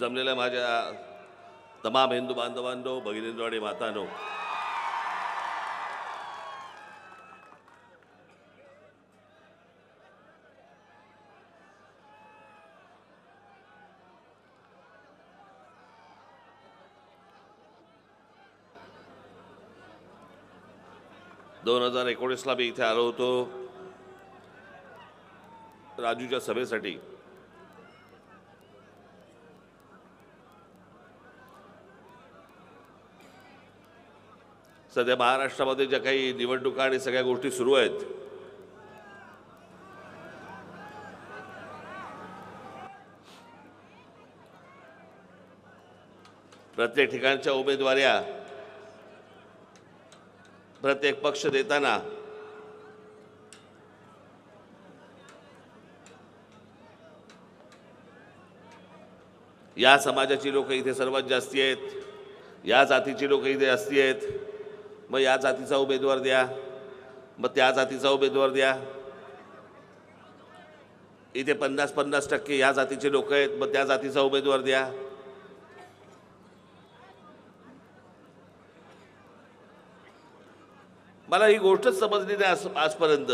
जमलेल्या माझ्या तमाम हिंदू बांधवांनो भगिनींनो आणि मातानो दोन हजार एकोणीसला मी इथे आलो होतो. राजूच्या सभेसाठी सध्या महाराष्ट्रामध्ये ज्या काही निवडणुका आणि सगळ्या गोष्टी सुरू आहेत प्रत्येक ठिकाणच्या उमेदवाऱ्या प्रत्येक पक्ष देताना या समाजाची लोक इथे सर्वात जास्ती आहेत या जातीची लोक इथे जास्ती आहेत. मग या जातीचा उमेदवार द्या. मग त्या जातीचा उमेदवार द्या. इथे पन्नास पन्नास टक्के या जातीचे लोक आहेत मग त्या जातीचा उमेदवार द्या. मला ही गोष्टच समजली नाही आज आजपर्यंत.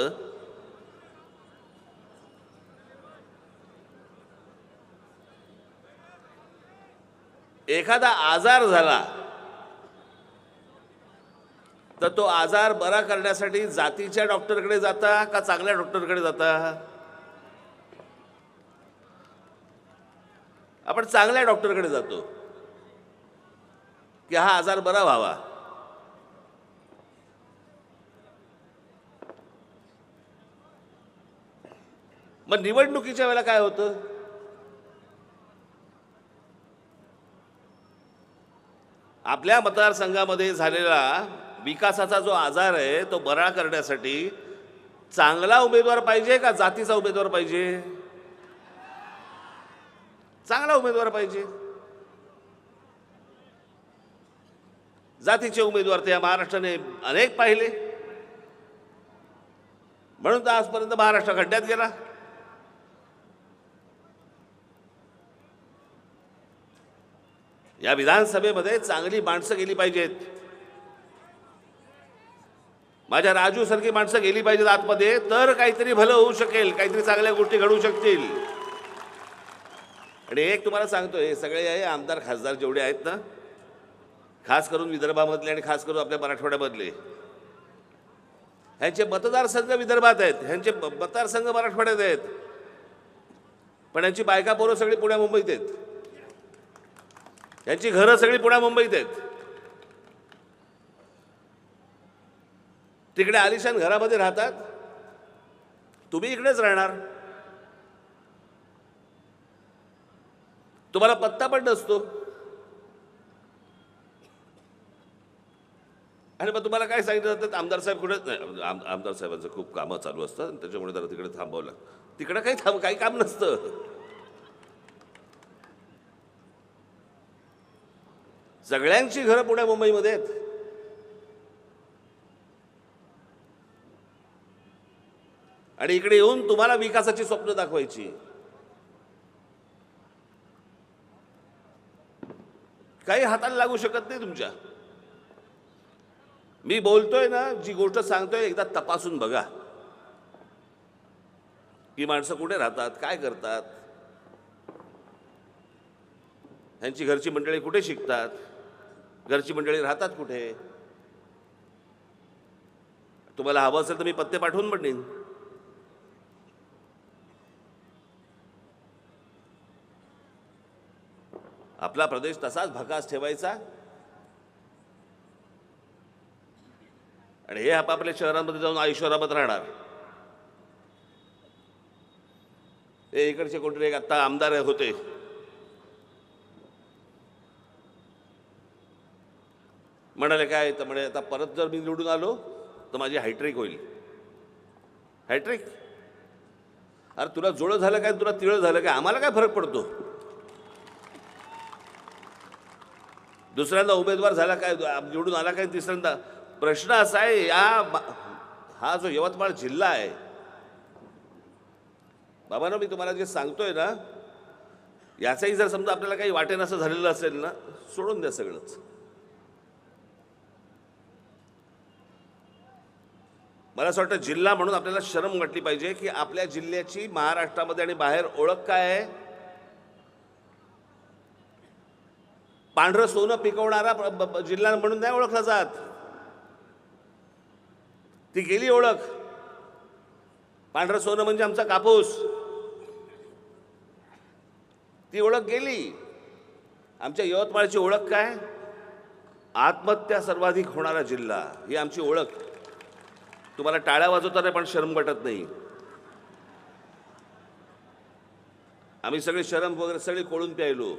एखादा आजार झाला तर तो आजार बरा करण्यासाठी जातीच्या डॉक्टरकडे जाता का चांगल्या डॉक्टरकडे जाता? आपण चांगल्या डॉक्टरकडे जातो. की हा आजार बरा व्हावा. मग निवडणुकीच्या वेळेला काय होतं? आपल्या मतदारसंघामध्ये झालेला विकासाचा जो आजार आहे तो बरा करण्यासाठी चांगला उमेदवार पाहिजे का जातीचा उमेदवार पाहिजे? चांगला उमेदवार पाहिजे. जातीचे उमेदवार ते या महाराष्ट्राने अनेक पाहिले. म्हणून तर आजपर्यंत महाराष्ट्र खड्ड्यात गेला. या विधानसभेमध्ये चांगली माणसं गेली पाहिजेत. माझ्या राजूसारखी माणसं गेली पाहिजेत आतमध्ये तर काहीतरी भलं होऊ शकेल काहीतरी चांगल्या गोष्टी घडू शकतील. आणि एक तुम्हाला सांगतो हे सगळे आहे आमदार खासदार जेवढे आहेत ना खास करून विदर्भामधले आणि खास करून आपल्या मराठवाड्यामधले. ह्यांचे मतदारसंघ विदर्भात आहेत ह्यांचे मतदारसंघ मराठवाड्यात आहेत. पण यांची बायका पोरं सगळी पुण्या मुंबईत आहेत. यांची घरं सगळी पुण्या मुंबईत आहेत. तिकडे आलिशान घरामध्ये राहतात. तुम्ही इकडेच राहणार. तुम्हाला पत्ता पण नसतो. आणि मग तुम्हाला काय सांगितलं जातं? आमदार साहेब कुठे? नाही आम- आमदार साहेबांचं खूप कामं चालू असतात. आणि त्याच्यामुळे जरा तिकडे थांबवलं लागतं. तिकडं काही थांब काही काम नसतं. सगळ्यांची घरं पुण्या मुंबईमध्ये आहेत. आणि इकडे येऊन तुम्हाला विकासाची स्वप्न दाखवायची. काही हाताला लागू शकत नाही तुमच्या. मी बोलतोय ना जी गोष्ट सांगतोय एकदा तपासून बघा. ही माणसं कुठे राहतात काय करतात? ह्यांची घरची मंडळी कुठे शिकतात? घरची मंडळी राहतात कुठे? तुम्हाला हवं असेल तर मी पत्ते पाठवून पण आपला प्रदेश तसाच भकास ठेवायचा? आणि हे आपापल्या शहरांमध्ये जाऊन आयुष्यराबत राहणार. हे इकडचे कोणतरी एक आत्ता आमदार होते. म्हणाले काय तर म्हणे आता परत जर मी निवडून आलो तर माझी हायट्रिक होईल. हायट्रिक? अरे तुला जुळं झालं काय? तुला तिळं झालं काय? आम्हाला काय फरक पडतो? दुसऱ्यांदा उमेदवार झाला काय? निवडून आला काय तिसऱ्यांदा? प्रश्न असा आहे या हा जो यवतमाळ जिल्हा आहे बाबांनो मी तुम्हाला जे सांगतोय ना याचाही जर समजा आपल्याला काही वाटेन असं झालेलं असेल ना सोडून द्या सगळंच. मला असं वाटतं जिल्हा म्हणून आपल्याला शरम वाटली पाहिजे की आपल्या जिल्ह्याची महाराष्ट्रामध्ये आणि बाहेर ओळख काय आहे? पांढरं सोनं पिकवणारा जिल्हा म्हणून नाही ओळखला जात. ती गेली ओळख. पांढरं सोनं म्हणजे आमचा कापूस. ती ओळख गेली. आमच्या यवतमाळची ओळख काय? आत्महत्या सर्वाधिक होणारा जिल्हा ही आमची ओळख. तुम्हाला टाळ्या वाजवताना पण शरम वाटत नाही. आम्ही सगळे शरम वगैरे सगळे कोळून प्यायलो.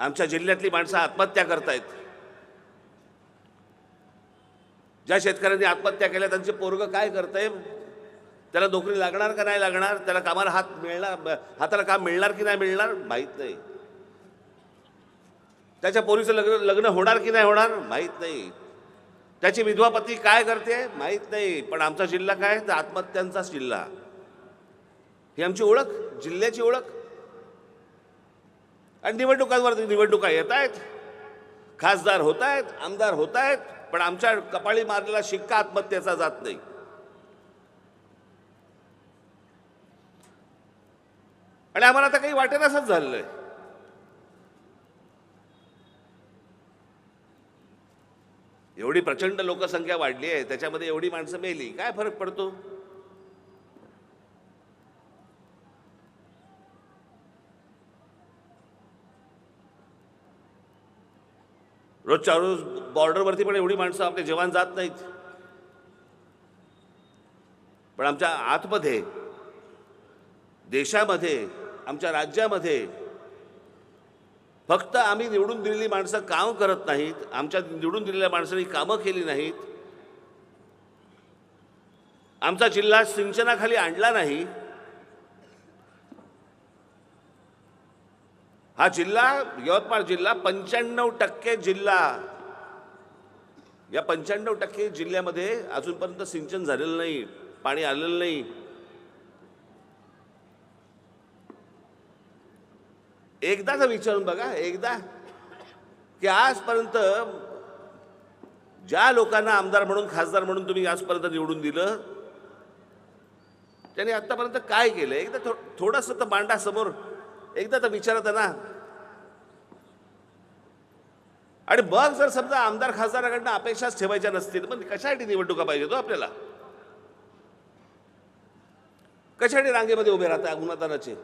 आमच्या जिल्ह्यातली माणसं आत्महत्या करतायत. ज्या शेतकऱ्यांनी आत्महत्या केल्या त्यांचे पोरग काय करतंय? त्याला नोकरी लागणार का नाही लागणार? त्याला कामाला हात मिळणार हाताला काम मिळणार की नाही मिळणार? माहीत नाही. त्याच्या पोरीचं लग्न लग्न होणार की नाही होणार? माहीत नाही. त्याची विधवापती काय करते? माहीत नाही. पण आमचा जिल्हा काय? तर आत्महत्यांचाच जिल्हा. ही आमची ओळख जिल्ह्याची ओळख. आणि निवडणुकांवरती निवडणुका येत आहेत खासदार होत आहेत आमदार होत आहेत पण आमच्या कपाळी मारलेला शिक्का आत्महत्येचा जात नाही. आणि आम्हाला आता काही वाटेल असंच झालेलं आहे एवढी प्रचंड लोकसंख्या वाढली आहे त्याच्यामध्ये एवढी माणसं मेली काय फरक पडतो? रोजच्या रोज बॉर्डरवरती पण एवढी माणसं आपले जवान जात नाहीत. पण आमच्या आतमध्ये देशामध्ये आमच्या राज्यामध्ये फक्त आम्ही निवडून दिलेली माणसं काम करत नाहीत आमच्या निवडून दिलेल्या माणसांनी कामं केली नाहीत. आमचा जिल्हा सिंचनाखाली आणला नाही. हा जिल्हा यवतमाळ जिल्हा पंच्याण्णव टक्के जिल्हा. या पंच्याण्णव टक्के जिल्ह्यामध्ये अजूनपर्यंत सिंचन झालेलं नाही पाणी आलेलं नाही. एकदाचा विचारून बघा एकदा. की आजपर्यंत ज्या लोकांना आमदार म्हणून खासदार म्हणून तुम्ही आजपर्यंत निवडून दिलं त्यांनी आतापर्यंत काय केलं? एकदा थो थोडंसं तर मांडा समोर एकदा तर विचारत ना. आणि मग जर समजा आमदार खासदाराकडनं अपेक्षाच ठेवायच्या नसतील मग कशासाठी निवडणुका पाहिजे तो आपल्याला? कशासाठी रांगेमध्ये उभे राहता गुन्हातानाचे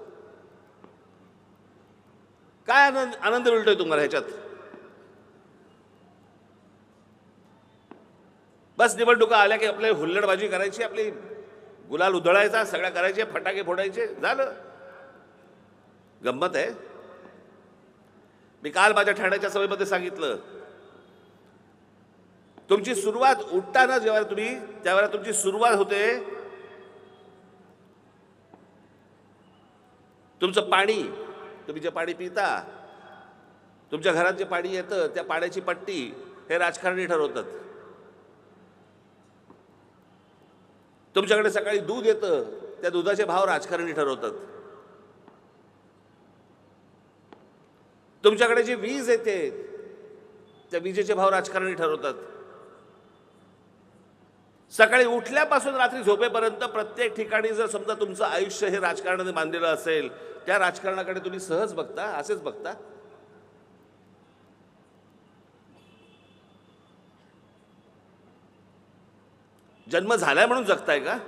काय आनंद आनंद मिळतोय तुम्हाला ह्याच्यात? बस निवडणुका आल्या की आपल्याला हुल्लडबाजी करायची आपली गुलाल उधळायचा सगळ्या करायचे फटाके फोडायचे झालं. गंमत आहे. मी काल माझ्या ठाण्याच्या सभेमध्ये सांगितलं तुमची सुरुवात उठताना जेव्हा तुम्ही त्यावेळेला तुमची सुरुवात होते तुमचं पाणी तुम्ही जे पाणी पिता तुमच्या घरात जे पाणी येतं त्या पाण्याची पट्टी हे राजकारणी ठरवतात. तुमच्याकडे सकाळी दूध येतं त्या दुधाचे भाव राजकारणी ठरवतात. तुमच्याकडे जी वीज येते त्या विजेचे भाव राजकारणी ठरवतात. सकाळी उठल्यापासून रात्री झोपेपर्यंत प्रत्येक ठिकाणी जर समजा तुमचं आयुष्य हे राजकारणाने बांधलेलं असेल त्या राजकारणाकडे तुम्ही सहज बघता असेच बघता? जन्म झालाय म्हणून जगताय का?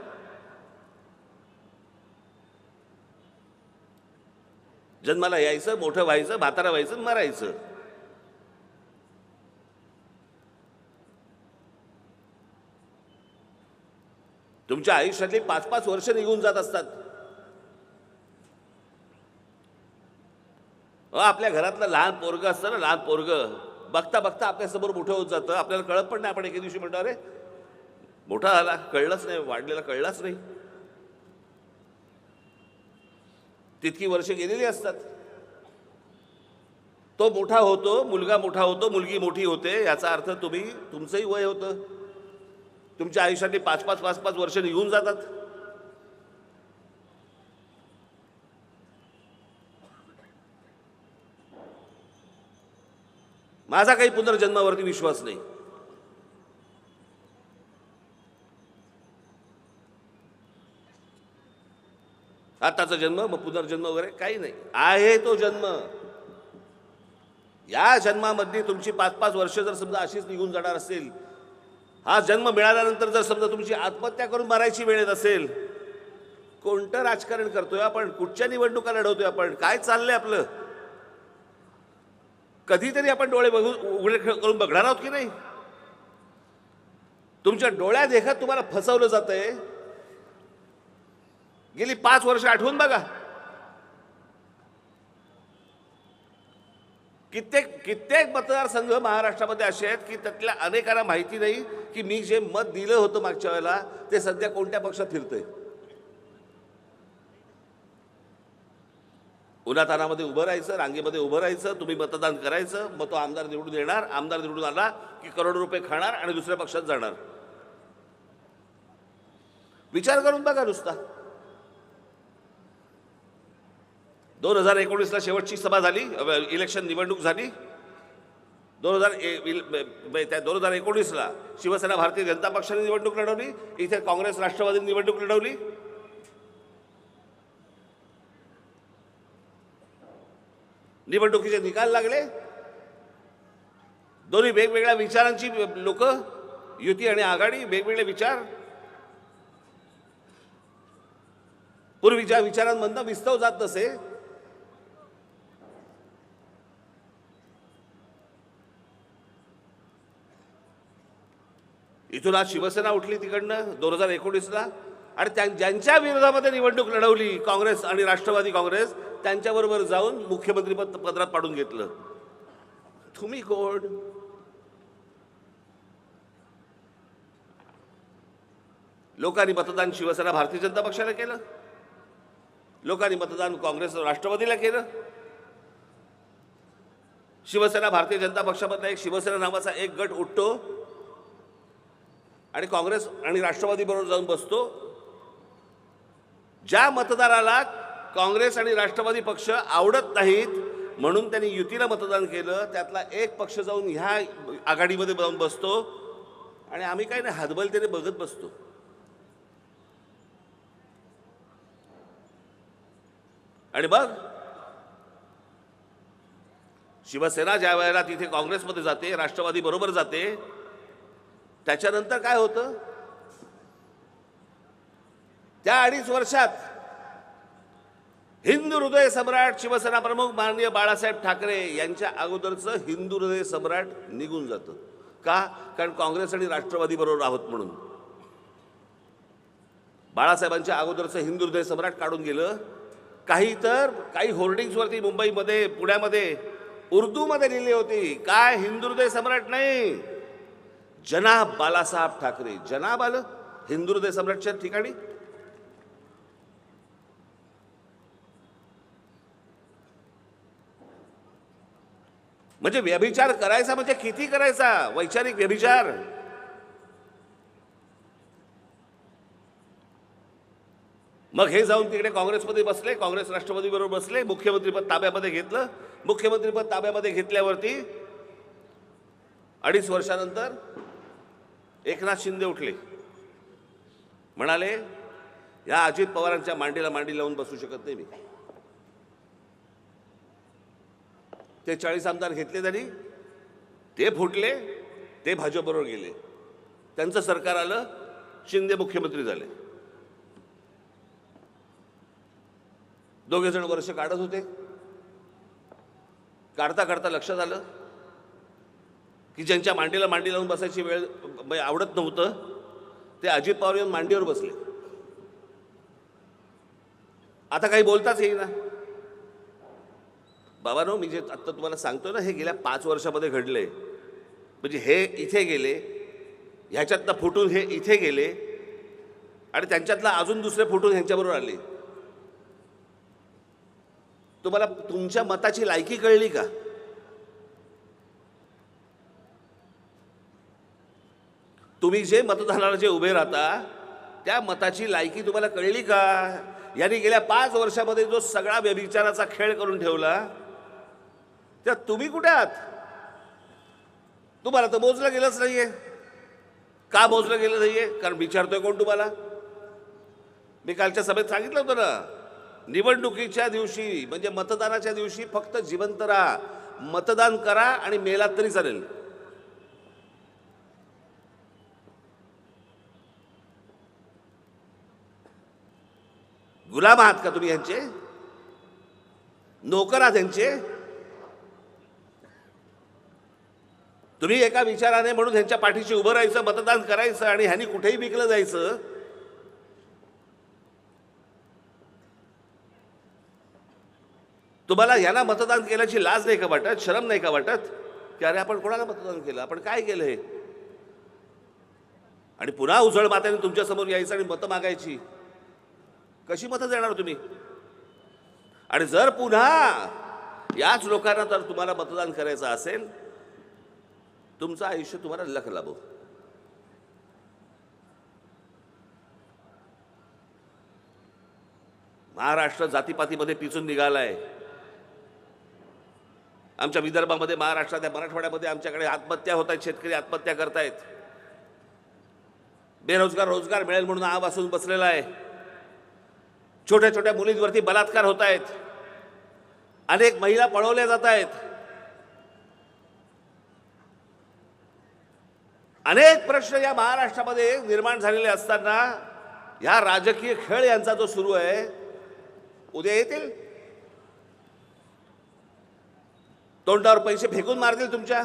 जन्माला यायचं मोठं व्हायचं म्हातारा व्हायचं मरायचं. तुमच्या आयुष्यातली पाच पाच वर्ष निघून जात असतात. अहो, आपल्या घरातलं लहान पोरग असतं ना लहान पोरग. बघता बघता आपल्यासमोर मोठं होत जातं. आपल्याला कळत पण नाही आपण एके दिवशी म्हणतो अरे मोठा झाला कळलंच नाही वाढलेला कळलाच नाही. तितकी वर्ष गेलेली असतात. तो मोठा होतो मुलगा मोठा होतो मुलगी मोठी होते याचा अर्थ तुम्ही तुमचंही वय होतं. तुमच्या आयुष्यातली पाच पाच पाच पाच वर्ष निघून जातात. माझा काही पुनर्जन्मावरती विश्वास नाही. आताचा जन्म मग पुनर्जन्म वगैरे काही नाही. आहे तो जन्म. या जन्मामध्ये तुमची पाच पाच वर्ष जर समजा अशीच निघून जाणार असेल हा जन्म मिळाल्यानंतर जर समजा तुमची आत्महत्या करून मारायची वेळ येत असेल कोणतं राजकारण करतोय आपण? कुठच्या निवडणुका लढवतोय आपण? काय चाललंय आपलं? कधीतरी आपण डोळे बघू उघडे करून बघणार आहोत की नाही? तुमच्या डोळ्या देखत तुम्हाला फसवलं जातंय. गेली पाच वर्ष आठवून बघा. कित्येक कित्येक मतदारसंघ महाराष्ट्रामध्ये असे आहेत की त्यातल्या अनेकांना माहिती नाही की मी जे मत दिलं होतं मागच्या वेळेला ते सध्या कोणत्या पक्षात फिरतंय. उन्हातानामध्ये उभं राहायचं रांगेमध्ये उभं राहायचं तुम्ही मतदान करायचं मग तो आमदार निवडून येणार आमदार निवडून आला की करोडो रुपये खाणार आणि दुसऱ्या पक्षात जाणार. विचार करून बघा नुसता. दोन हजार एकोणीसला शेवटची सभा झाली इलेक्शन निवडणूक झाली. दोन हजार त्या दोन हजार एकोणीसला शिवसेना भारतीय जनता पक्षाने निवडणूक लढवली इथे काँग्रेस राष्ट्रवादीने निवडणूक लढवली. निवडणुकीचे निकाल लागले. दोन्ही वेगवेगळ्या विचारांची लोक युती आणि आघाडी वेगवेगळे विचार. पूर्वीच्या विचारांमधनं विस्तव जात नसे इथून आज शिवसेना उठली तिकडनं दोन हजार एकोणीसला. आणि त्या ज्यांच्या विरोधामध्ये निवडणूक लढवली काँग्रेस आणि राष्ट्रवादी काँग्रेस त्यांच्याबरोबर जाऊन मुख्यमंत्रीपद पदरात पाडून घेतलं. तुम्ही कोण? लोकांनी मतदान शिवसेना भारतीय जनता पक्षाला केलं. लोकांनी मतदान काँग्रेस राष्ट्रवादीला केलं. शिवसेना भारतीय जनता पक्षामधला एक शिवसेना नावाचा एक गट उठतो. आणि काँग्रेस आणि राष्ट्रवादीबरोबर जाऊन बसतो. ज्या मतदाराला काँग्रेस आणि राष्ट्रवादी पक्ष आवडत नाहीत म्हणून त्यांनी युतीला मतदान केलं त्यातला एक पक्ष जाऊन ह्या आघाडीमध्ये जाऊन बसतो. आणि आम्ही काय नाही हातबलतेने बघत बसतो. आणि बघ शिवसेना ज्या वेळेला तिथे काँग्रेसमध्ये जाते राष्ट्रवादी बरोबर जाते त्याच्यानंतर काय होतं? त्या अडीच वर्षात हिंदू हृदय सम्राट शिवसेना प्रमुख माननीय बाळासाहेब ठाकरे यांच्या अगोदरचं हिंदू हृदय सम्राट निघून जातं. का? कारण काँग्रेस आणि राष्ट्रवादी बरोबर आहोत म्हणून. बाळासाहेबांच्या अगोदरचं हिंदू हृदय सम्राट काढून गेलं. काही तर काही होर्डिंग्सवरती मुंबईमध्ये पुण्यामध्ये उर्दूमध्ये लिहिली होती. काय? हिंदू हृदय सम्राट नाही. जनाब बालासाहेब ठाकरे. जनाब आलं? हिंदू हृदय सम्राटच्या ठिकाणी? म्हणजे व्यभिचार करायचा म्हणजे किती करायचा? वैचारिक व्यभिचार. मग हे जाऊन तिकडे काँग्रेसमध्ये बसले. काँग्रेस राष्ट्रवादी बरोबर बसले मुख्यमंत्रीपद ताब्यामध्ये घेतलं. मुख्यमंत्रीपद ताब्यामध्ये घेतल्यावरती अडीच वर्षानंतर एकनाथ शिंदे उठले. म्हणाले या अजित पवारांच्या मांडीला मांडी लावून बसू शकत नाही मी. ते चाळीस आमदार घेतले त्यांनी. ते फुटले ते भाजपबरोबर गेले. त्यांचं सरकार आलं शिंदे मुख्यमंत्री झाले. दोघे जण वर्ष काढत होते. काढता काढता लक्षात आलं की ज्यांच्या मांडीला मांडी लावून बसायची वेळ म्हणजे आवडत नव्हतं ते अजित पवार येऊन मांडीवर बसले. आता काही बोलताच येईना. बाबानो मी जे आत्ता तुम्हाला सांगतो ना हे गेल्या पाच वर्षामध्ये घडले. म्हणजे हे इथे गेले ह्याच्यातनं फुटून हे इथे गेले आणि त्यांच्यातला अजून दुसरे फुटून ह्यांच्याबरोबर आले. तुम्हाला तुमच्या मताची लायकी कळली का? तुम्ही जे मतदानाला जे उभे राहता त्या मताची लायकी तुम्हाला कळली का? यांनी गेल्या पाच वर्षामध्ये जो सगळा व्यभिचाराचा खेळ करून ठेवला त्या तुम्ही कुठे आहात? तुम्हाला तर मोजलं गेलंच नाहीये. का मोजलं गेलं नाहीये? कारण विचारतोय कोण तुम्हाला? मी कालच्या सभेत सांगितलं होतं ना निवडणुकीच्या दिवशी म्हणजे मतदानाच्या दिवशी फक्त जिवंत राहा. मतदान करा आणि मेलात तरी चालेल. गुलाम आहात का तुम्ही यांचे नोकर आहात यांचे तुम्ही एका विचाराने म्हणून ह्यांच्या पाठीशी उभं राहायचं मतदान करायचं आणि ह्यांनी कुठेही विकलं जायचं? तुम्हाला यांना मतदान केल्याची लाज नाही का वाटत? शरम नाही का वाटत? की अरे आपण कोणाला मतदान केलं? आपण काय केलं हे? आणि पुन्हा उजळ मात्याने तुमच्यासमोर यायचं आणि मतं मागायची. कशी मतं देणार तुम्ही? आणि जर पुन्हा याच लोकांना जर तुम्हाला मतदान करायचं असेल तुमचं आयुष्य तुम्हाला लख लाभो महाराष्ट्र जातीपातीमध्ये पिचून निघालाय. आमच्या विदर्भामध्ये महाराष्ट्रात या मराठवाड्यामध्ये आमच्याकडे आत्महत्या होत आहेत शेतकरी आत्महत्या करतायत. बेरोजगार रोजगार मिळेल म्हणून आ वासून बसलेला आहे. छोट्या छोट्या मुलींवरती बलात्कार होत आहेत अनेक महिला पळवल्या जात आहेत अनेक प्रश्न या महाराष्ट्रामध्ये निर्माण झालेले असताना ह्या राजकीय खेळ यांचा जो सुरू आहे उद्या येतील? तोंडावर पैसे फेकून मारतील तुमच्या?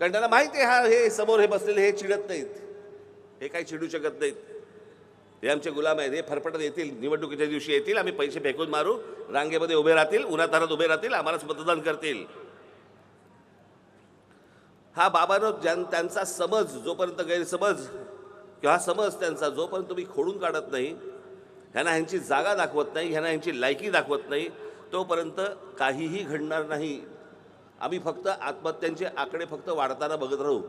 कारण त्यांना माहिती आहे हा हे समोर हे बसलेले हे चिडत नाहीत. हे काही चिडू शकत नाहीत. हे आमचे गुलाम आहेत. हे फरफटत येतील. निवडणुकीच्या दिवशी येतील. आम्ही पैसे फेकून मारू. रांगेमध्ये उभे राहतील. उन्हातारात उभे राहतील. आम्हालाच मतदान करतील. हा बाबानो ज्यां त्यांचा समज जोपर्यंत गैरसमज किंवा समज त्यांचा जोपर्यंत तुम्ही खोडून काढत नाही ह्यांना ह्यांची जागा दाखवत नाही ह्यांना ह्यांची लायकी दाखवत नाही तोपर्यंत काहीही घडणार नाही. आम्ही फक्त आत्महत्यांचे आकडे फक्त वाढताना बघत राहू.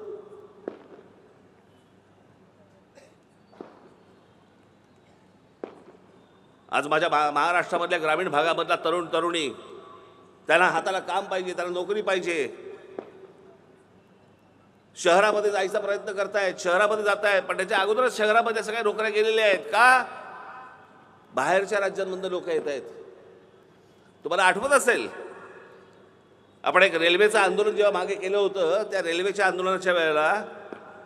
आज माझ्या भा महाराष्ट्रामधल्या ग्रामीण भागामधला तरुण तरुणी त्यांना हाताला काम पाहिजे त्यांना नोकरी पाहिजे. शहरामध्ये जायचा प्रयत्न करतायत शहरामध्ये जात आहेत पण त्याच्या अगोदरच शहरामध्ये सगळ्या नोकऱ्या गेलेल्या आहेत. का? बाहेरच्या राज्यांमधून लोक येत आहेत. तुम्हाला आठवत असेल? आपण एक रेल्वेचं आंदोलन जेव्हा मागे केलं होतं त्या रेल्वेच्या आंदोलनाच्या वेळेला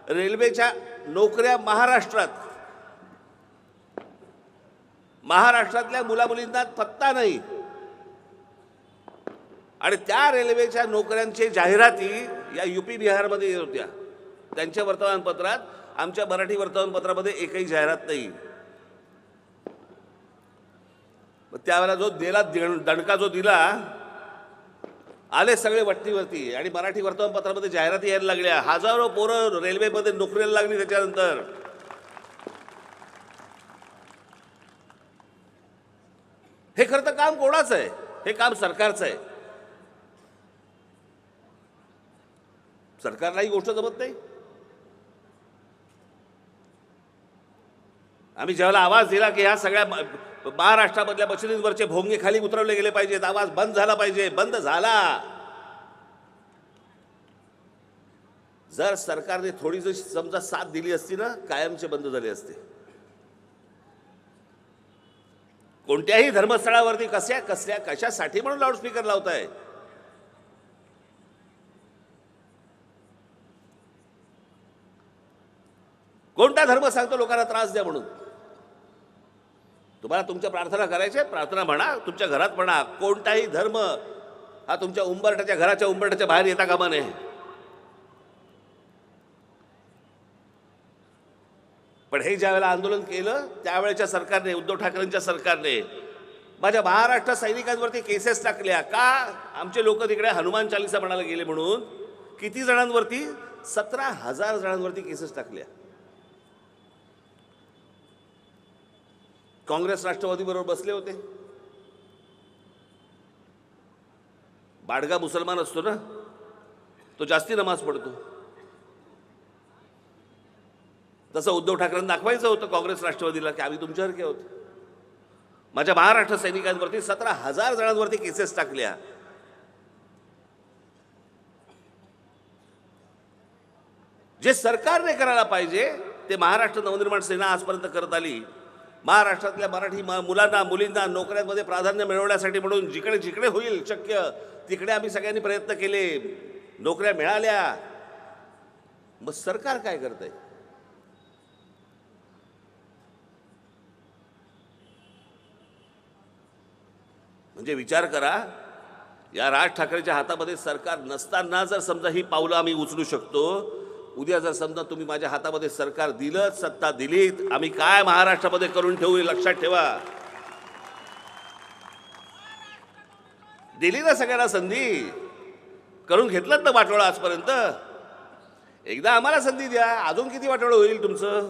रेल्वेच्या नोकऱ्या महाराष्ट्रात महाराष्ट्रातल्या मुलामुलींना पत्ता नाही. आणि त्या रेल्वेच्या नोकऱ्यांची जाहिराती या युपी बिहारमध्ये येत होत्या. त्यांच्या वर्तमानपत्रात आमच्या मराठी वर्तमानपत्रामध्ये एकही जाहिरात नाही. त्यावेळेला जो दिला दणका जो दिला आले सगळे वट्टीवरती. आणि मराठी वर्तमानपत्रामध्ये जाहिराती यायला लागल्या. हजारो पोरं रेल्वेमध्ये नोकरीला लागली त्याच्यानंतर. हे खरं तर काम कोणाचं आहे? हे काम सरकारचं आहे. सरकारला ही गोष्ट जमत नाही. आम्ही ज्यावेळेला आवाज दिला की ह्या सगळ्या महाराष्ट्रामधल्या मशिदींवरचे भोंगे खाली उतरवले गेले पाहिजेत आवाज बंद झाला पाहिजे बंद झाला. जर सरकारने थोडी जर समजा साथ दिली असती ना कायमचे बंद झाले असते. कोणत्याही धर्मस्थळावरती कसल्या कसल्या कशासाठी म्हणून लाऊडस्पीकर लावताय? कोणता धर्म सांगतो लोकांना त्रास द्या म्हणून? तुम्हाला तुमच्या प्रार्थना करायच्या प्रार्थना म्हणा तुमच्या घरात म्हणा कोणताही धर्म हा तुमच्या उंबरट्याच्या घराच्या उंबरट्याच्या बाहेर येता कामा नये. पण हे ज्यावेळेला आंदोलन केलं त्यावेळेच्या सरकारने उद्धव ठाकरेंच्या सरकारने माझ्या महाराष्ट्र सैनिकांवरती केसेस टाकल्या. का? आमचे लोक तिकडे हनुमान चालिसा म्हणायला गेले म्हणून. किती जणांवरती? सतरा हजार जणांवरती केसेस टाकल्या. काँग्रेस राष्ट्रवादी बरोबर बसले होते. बाडगा मुसलमान असतो ना? तो जास्ती नमाज पडतो तसं उद्धव ठाकरेंना दाखवायचं होतं काँग्रेस राष्ट्रवादीला की आम्ही तुमच्यासारखे आहोत माझ्या महाराष्ट्र सैनिकांवरती सतरा हजार जणांवरती केसेस टाकल्या. जे सरकारने करायला पाहिजे ते महाराष्ट्र नवनिर्माण सेना आजपर्यंत करत आली. महाराष्ट्रातल्या मराठी म- मुलांना मुलींना नोकऱ्यांमध्ये प्राधान्य मिळवण्यासाठी म्हणून जिकडे जिकडे होईल शक्य तिकडे आम्ही सगळ्यांनी प्रयत्न केले. नोकऱ्या मिळाल्या. मग सरकार काय करतंय? म्हणजे विचार करा या राज ठाकरेच्या हातामध्ये सरकार नसताना जर समजा ही पावलं आम्ही उचलू शकतो उद्या जर समजा तुम्ही माझ्या हातामध्ये सरकार दिलं सत्ता दिलीत आम्ही काय महाराष्ट्रामध्ये करून ठेवू लक्षात ठेवा. दिली ना सगळ्यांना संधी? करून घेतलं ना वाटोळा आजपर्यंत? एकदा आम्हाला संधी द्या अजून किती वाटोळं होईल तुमचं?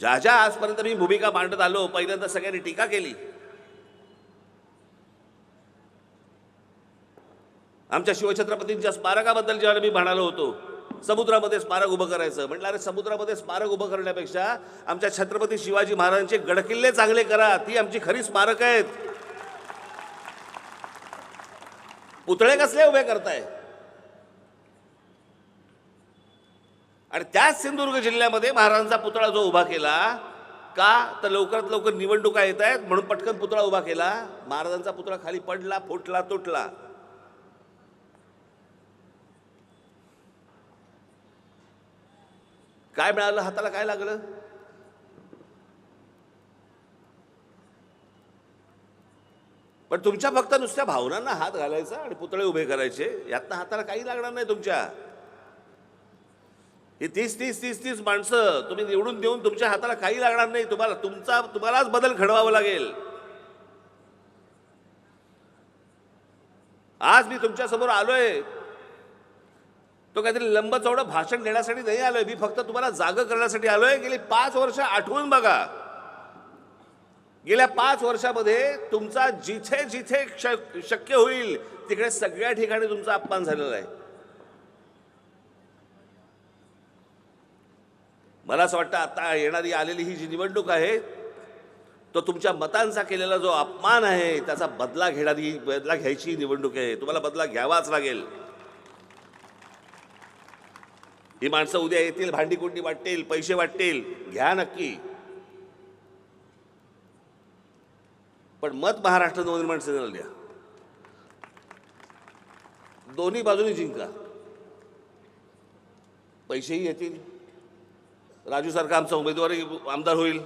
ज्या ज्या आजपर्यंत मी भूमिका मांडत आलो पहिल्यांदा सगळ्यांनी टीका केली. आमच्या शिवछत्रपतींच्या स्मारकाबद्दल जेव्हा मी म्हणालो होतो समुद्रामध्ये स्मारक उभं करायचं. म्हटलं अरे समुद्रामध्ये स्मारक उभं करण्यापेक्षा आमच्या छत्रपती शिवाजी महाराजांचे गडकिल्ले चांगले करा. ती आमची खरी स्मारक आहेत. पुतळे कसले उभे करताय? आणि त्याच सिंधुदुर्ग जिल्ह्यामध्ये महाराजांचा पुतळा जो उभा केला का? तर लवकरात लवकर निवडणुका येत आहेत म्हणून पटकन पुतळा उभा केला. महाराजांचा पुतळा खाली पडला फुटला तुटला. काय मिळालं? हाताला काय लागलं? पण तुमच्या फक्त नुसत्या भावनांना हात घालायचा आणि पुतळे उभे करायचे यातनं हाताला काही लागणार नाही तुमच्या. ही तीस तीस तीस तीस माणसं तुम्ही निवडून देऊन तुमच्या हाताला काही लागणार नाही. तुम्हाला तुमचा तुम्हालाच बदल घडवावा लागेल. आज मी तुमच्यासमोर आलोय. तो काहीतरी लंब चौडं भाषण देण्यासाठी नाही आलोय. मी फक्त तुम्हाला जाग करण्यासाठी आलोय. गेली पाच वर्ष आठवून बघा. गेल्या पाच वर्षामध्ये तुमचा जिथे जिथे श- शक्य होईल तिकडे सगळ्या ठिकाणी तुमचा अपमान झालेला आहे. मला असं वाटतं आता येणारी आलेली ही जी निवडणूक आहे तो तुमच्या मतांचा केलेला जो अपमान आहे त्याचा बदला घेणारी बदला घ्यायची निवडणूक आहे. तुम्हाला बदला घ्यावाच लागेल. ही माणसं उद्या येतील भांडीकुंडी वाटतील पैसे वाटतील. घ्या नक्की. पण मत महाराष्ट्र नवनिर्माण सेनेला द्या. दोन्ही बाजूनी जिंका. पैसेही येतील. राजू सारखा आमचा उमेदवारही आमदार होईल.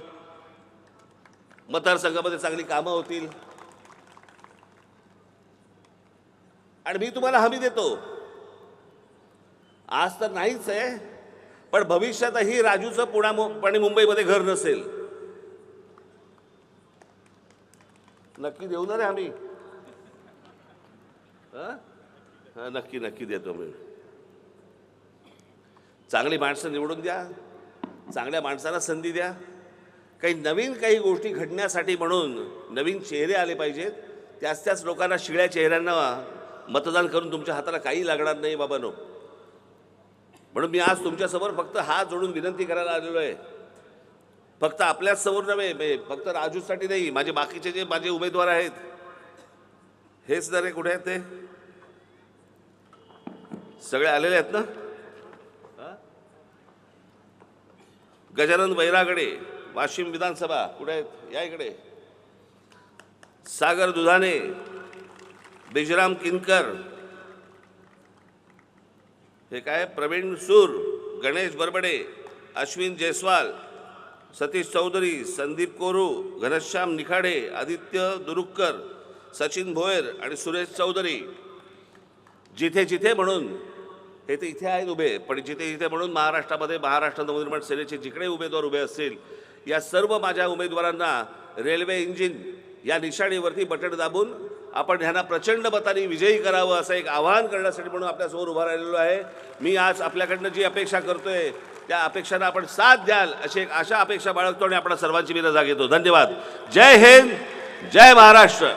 मतदारसंघामध्ये चांगली कामं होतील. आणि मी तुम्हाला हमी देतो. आज तर नाहीच आहे पण भविष्यातही राजूचं पुणा आणि मुंबईमध्ये घर नसेल. नक्की देऊ ना रे आम्ही. नक्की नक्की देतो मी. चांगली माणसं निवडून द्या. चांगल्या माणसाला संधी द्या. काही नवीन काही गोष्टी घडण्यासाठी म्हणून नवीन चेहरे आले पाहिजेत. त्याच त्याच लोकांना शिळ्या चेहऱ्यांना मतदान करून तुमच्या हाताला काही लागणार नाही बाबानो. म्हणून मी आज तुमच्यासमोर फक्त हात जोडून विनंती करायला आलेलो आहे. फक्त आपल्याच समोर नव्हे फक्त राजूसाठी नाही माझे बाकीचे जे माझे उमेदवार आहेत हेच जरे कुठे आहेत ते? सगळे आलेले आहेत ना? गजानन बैरागडे वाशिम विधानसभा कुठे आहेत? या इकडे. सागर दुधाने बिजराम किनकर. हे काय? प्रवीण सूर गणेश बरबडे अश्विन जयस्वाल सतीश चौधरी संदीप कोरू घनश्याम निखाडे आदित्य दुरुक्कर सचिन भोयर आणि सुरेश चौधरी. जिथे जिथे म्हणून हे तर इथे आहेत उभे पण जिथे जिथे म्हणून महाराष्ट्रामध्ये महाराष्ट्र नवनिर्माण सेनेचे जिकडे उमेदवार उभे असतील या सर्व माझ्या उमेदवारांना रेल्वे इंजिन या निशाणीवरती बटण दाबून आपण ह्यांना प्रचंड मताने विजयी करावं असं एक आवाहन करण्यासाठी म्हणून आपल्यासमोर उभा राहिलेलो आहे. मी आज आपल्याकडनं जी अपेक्षा करतोय त्या अपेक्षांना आपण साथ द्याल अशी एक अशा अपेक्षा बाळगतो आणि आपण सर्वांची मी रजा घेतो धन्यवाद. जय हिंद जय महाराष्ट्र.